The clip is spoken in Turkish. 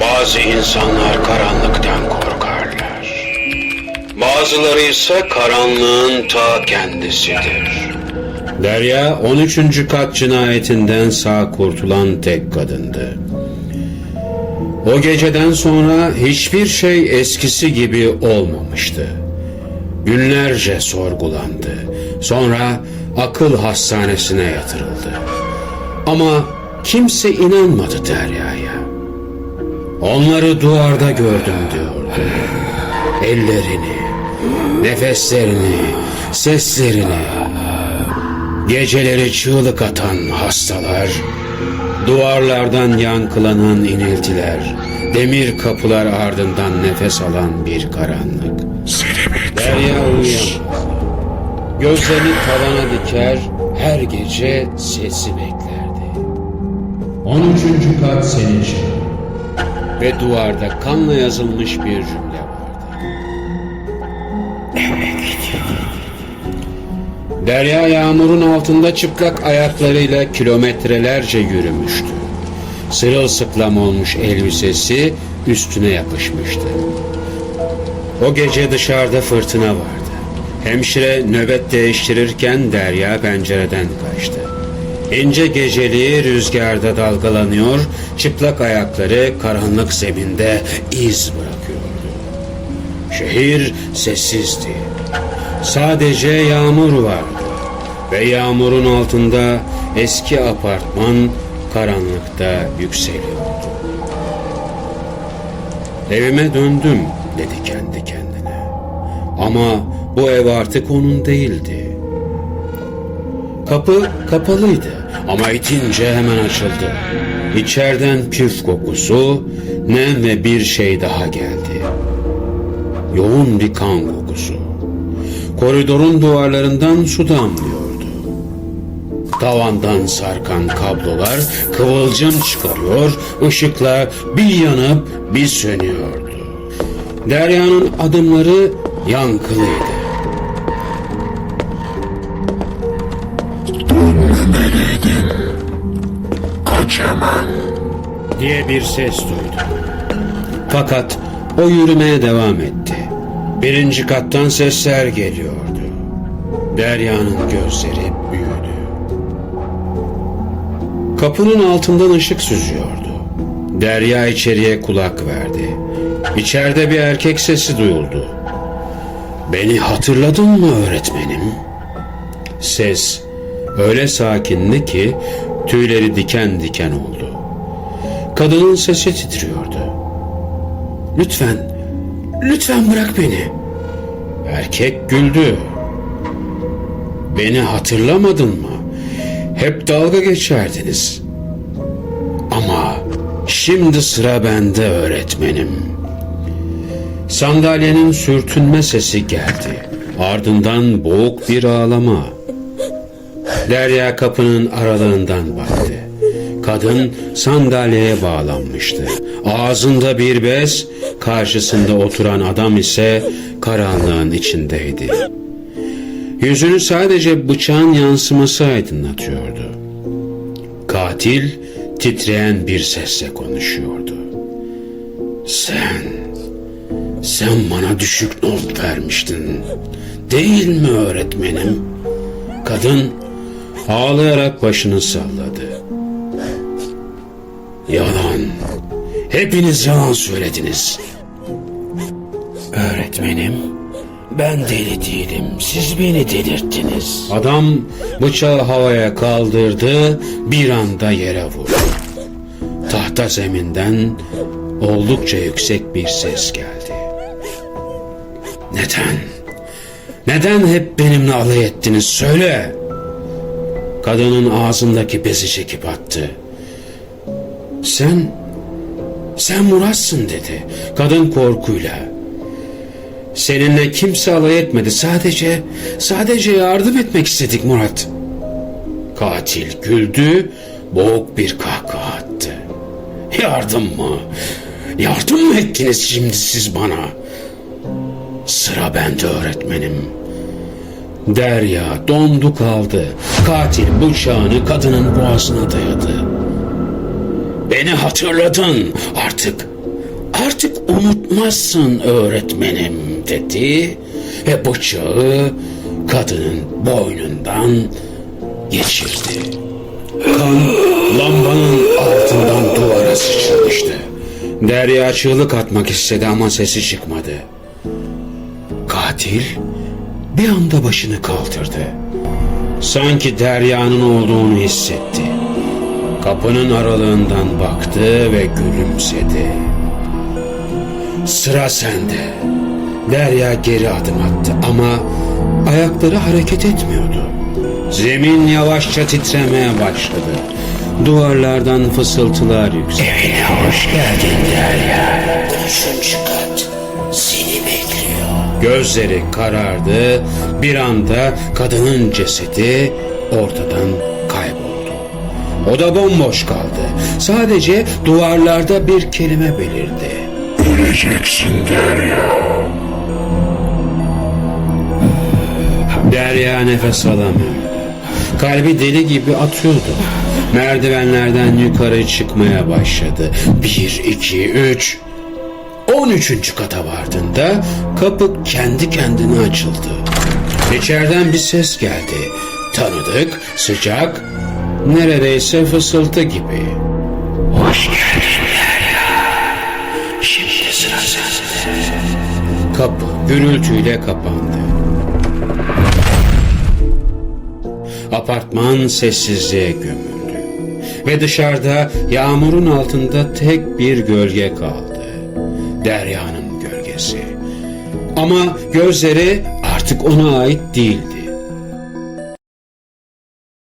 Bazı insanlar karanlıktan korkarlar. Bazıları ise karanlığın ta kendisidir. Derya 13. kat cinayetinden sağ kurtulan tek kadındı. O geceden sonra hiçbir şey eskisi gibi olmamıştı. Günlerce sorgulandı. Sonra akıl hastanesine yatırıldı. Ama kimse inanmadı Derya'ya. Onları duvarda gördüm diyordu. Ellerini, nefeslerini, seslerini. Geceleri çığlık atan hastalar, duvarlardan yankılanan iniltiler, demir kapılar ardından nefes alan bir karanlık. Derya uyuyamaz. Gözlerini tavana diker, her gece sesi beklerdi. 13. kat senin için. Ve duvarda kanla yazılmış bir cümle vardı. Derya yağmurun altında çıplak ayaklarıyla kilometrelerce yürümüştü. Sırılsıklam olmuş elbisesi üstüne yapışmıştı. O gece dışarıda fırtına vardı. Hemşire nöbet değiştirirken Derya pencereden kaçtı. İnce geceliği rüzgarda dalgalanıyor, çıplak ayakları karanlık zeminde iz bırakıyordu. Şehir sessizdi. Sadece yağmur vardı. Ve yağmurun altında eski apartman karanlıkta yükseliyordu. Evime döndüm dedi kendi kendine. Ama bu ev artık onun değildi. Kapı kapalıydı ama itince hemen açıldı. İçeriden püf kokusu, nem ve bir şey daha geldi. Yoğun bir kan kokusu. Koridorun duvarlarından su damlıyordu. Tavandan sarkan kablolar kıvılcım çıkarıyor, ışıkla bir yanıp bir sönüyordu. Derya'nın adımları yankılıydı. Diye bir ses duydu. Fakat o yürümeye devam etti. Birinci kattan sesler geliyordu. Derya'nın gözleri büyüdü. Kapının altından ışık süzüyordu. Derya içeriye kulak verdi. İçeride bir erkek sesi duyuldu. Beni hatırladın mı öğretmenim? Ses öyle sakindi ki tüyleri diken diken oldu. Kadının sesi titriyordu. Lütfen, lütfen bırak beni. Erkek güldü. Beni hatırlamadın mı? Hep dalga geçerdiniz. Ama şimdi sıra bende öğretmenim. Sandalyenin sürtünme sesi geldi. Ardından boğuk bir ağlama. Derya kapının aralığından baktı. Kadın sandalyeye bağlanmıştı. Ağzında bir bez, karşısında oturan adam ise karanlığın içindeydi. Yüzünü sadece bıçağın yansıması aydınlatıyordu. Katil titreyen bir sesle konuşuyordu. Sen, sen bana düşük not vermiştin. Değil mi öğretmenim? Kadın ağlayarak başını salladı. Hepiniz yalan söylediniz. Öğretmenim, ben deli değilim. Siz beni delirttiniz. Adam bıçağı havaya kaldırdı, bir anda yere vurdu. Tahta zeminden oldukça yüksek bir ses geldi. Neden? Neden hep benimle alay ettiniz? Söyle. Kadının ağzındaki bezi çekip attı. Sen, sen Murat'sın dedi. Kadın korkuyla. Seninle kimse alay etmedi. Sadece, sadece yardım etmek istedik Murat. Katil güldü, boğuk bir kahkaha attı. Yardım mı? Yardım mı ettiniz şimdi siz bana? Sıra bende öğretmenim. Derya dondu kaldı. Katil bıçağını kadının boğazına dayadı. Beni hatırladın artık. Artık unutmazsın öğretmenim dedi ve bıçağı kadının boynundan geçirdi. Kan lambanın altından duvara sıçramıştı. Derya çığlık atmak istedi ama sesi çıkmadı. Katil bir anda başını kaldırdı. Sanki Derya'nın olduğunu hissetti. Kapının aralığından baktı ve gülümsedi. Sıra sende. Derya geri adım attı ama ayakları hareket etmiyordu. Zemin yavaşça titremeye başladı. Duvarlardan fısıltılar yükseldi. Evine hoş geldin Derya. Üçüncü kat seni bekliyor. Gözleri karardı. Bir anda kadının cesedi ortadan. Oda bomboş kaldı. Sadece duvarlarda bir kelime belirdi. Öleceksin Derya. Derya nefes alamıyordu. Kalbi deli gibi atıyordu. Merdivenlerden yukarı çıkmaya başladı. Bir, iki, üç. On üçüncü kata vardığında kapı kendi kendine açıldı. İçeriden bir ses geldi. Tanıdık, sıcak, neredeyse fısıltı gibi. Hoş geldin Derya. Şimdi sıra sende. Kapı gürültüyle kapandı. Apartman sessizliğe gömüldü. Ve dışarıda yağmurun altında tek bir gölge kaldı. Derya'nın gölgesi. Ama gözleri artık ona ait değildi.